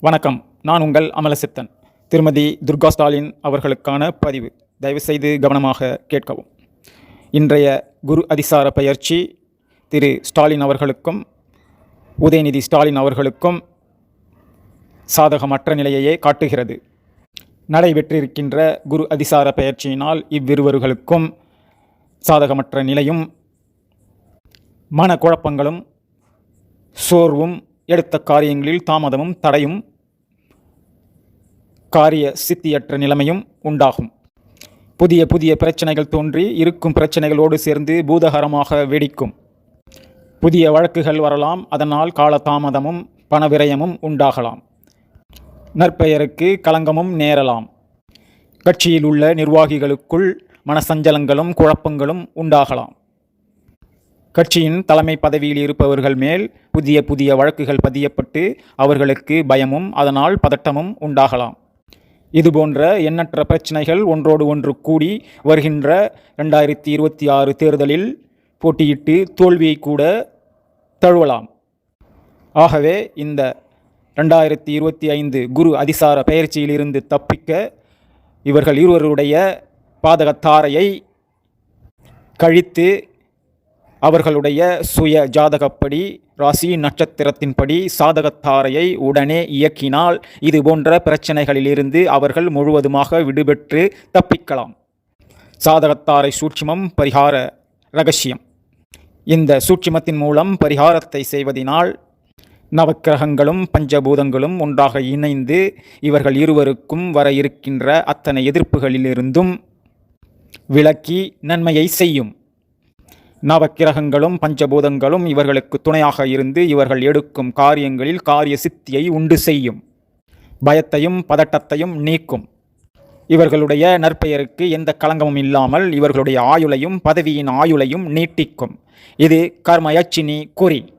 வணக்கம். நான் உங்கள் அமலசித்தன். திருமதி துர்கா ஸ்டாலின் அவர்களுக்கான பதிவு. தயவுசெய்து கவனமாக கேட்கவும். இன்றைய குரு அதிசார பயிற்சி திரு ஸ்டாலின் அவர்களுக்கும் உதயநிதி ஸ்டாலின் அவர்களுக்கும் சாதகமற்ற நிலையையே காட்டுகிறது. நடைபெற்றிருக்கின்ற குரு அதிசார பயிற்சியினால் இவ்விருவர்களுக்கும் சாதகமற்ற நிலையும் மனக்குழப்பங்களும் சோர்வும் எடுத்த காரியங்களில் தாமதமும் தடையும் காரிய சித்தியற்ற நிலைமையும் உண்டாகும். புதிய புதிய பிரச்சனைகள் தோன்றி இருக்கும் பிரச்சனைகளோடு சேர்ந்து பூதகரமாக வெடிக்கும். புதிய வழக்குகள் வரலாம் அதனால் காலதாமதமும் பணவிரயமும் உண்டாகலாம். நற்பெயருக்கு களங்கமும் நேரலாம். கட்சியில் உள்ள நிர்வாகிகளுக்குள் மனசஞ்சலங்களும் குழப்பங்களும் உண்டாகலாம். கட்சியின் தலைமை பதவியில் இருப்பவர்கள் மேல் புதிய புதிய வழக்குகள் பதியப்பட்டு அவர்களுக்கு பயமும் அதனால் பதட்டமும் உண்டாகலாம். இதுபோன்ற எண்ணற்ற பிரச்சனைகள் ஒன்றோடு ஒன்று கூடி வருகின்ற ரெண்டாயிரத்தி இருபத்தி ஆறு தேர்தலில் போட்டியிட்டு தோல்வியை கூட தழுவலாம். ஆகவே இந்த ரெண்டாயிரத்தி இருபத்தி ஐந்து குரு அதிசார பயிற்சியிலிருந்து தப்பிக்க இவர்கள் இருவருடைய பாதகத்தாரையை கழித்து அவர்களுடைய சுய ஜாதகப்படி ராசி நட்சத்திரத்தின்படி சாதகத்தாரையை உடனே இயக்கினால் இது போன்ற பிரச்சனைகளிலிருந்து அவர்கள் முழுவதுமாக விடுபெற்று தப்பிக்கலாம். சாதகத்தாரை சூட்சுமம் பரிகார ரகசியம். இந்த சூட்சுமத்தின் மூலம் பரிகாரத்தை செய்வதினால் நவக்கிரகங்களும் பஞ்சபூதங்களும் ஒன்றாக இணைந்து இவர்கள் இருவருக்கும் வர இருக்கின்ற அத்தனை எதிர்ப்புகளிலிருந்தும் விளக்கி நன்மையை செய்யும். நவக்கிரகங்களும் பஞ்சபூதங்களும் இவர்களுக்கு துணையாக இருந்து இவர்கள் எடுக்கும் காரியங்களில் காரிய சித்தியை உண்டு செய்யும். பயத்தையும் பதட்டத்தையும் நீக்கும். இவர்களுடைய நற்பெயருக்கு எந்த களங்கமும் இல்லாமல் இவர்களுடைய ஆயுளையும் பதவியின் ஆயுளையும் நீட்டிக்கும். இது கர்மயச்சினி குறி.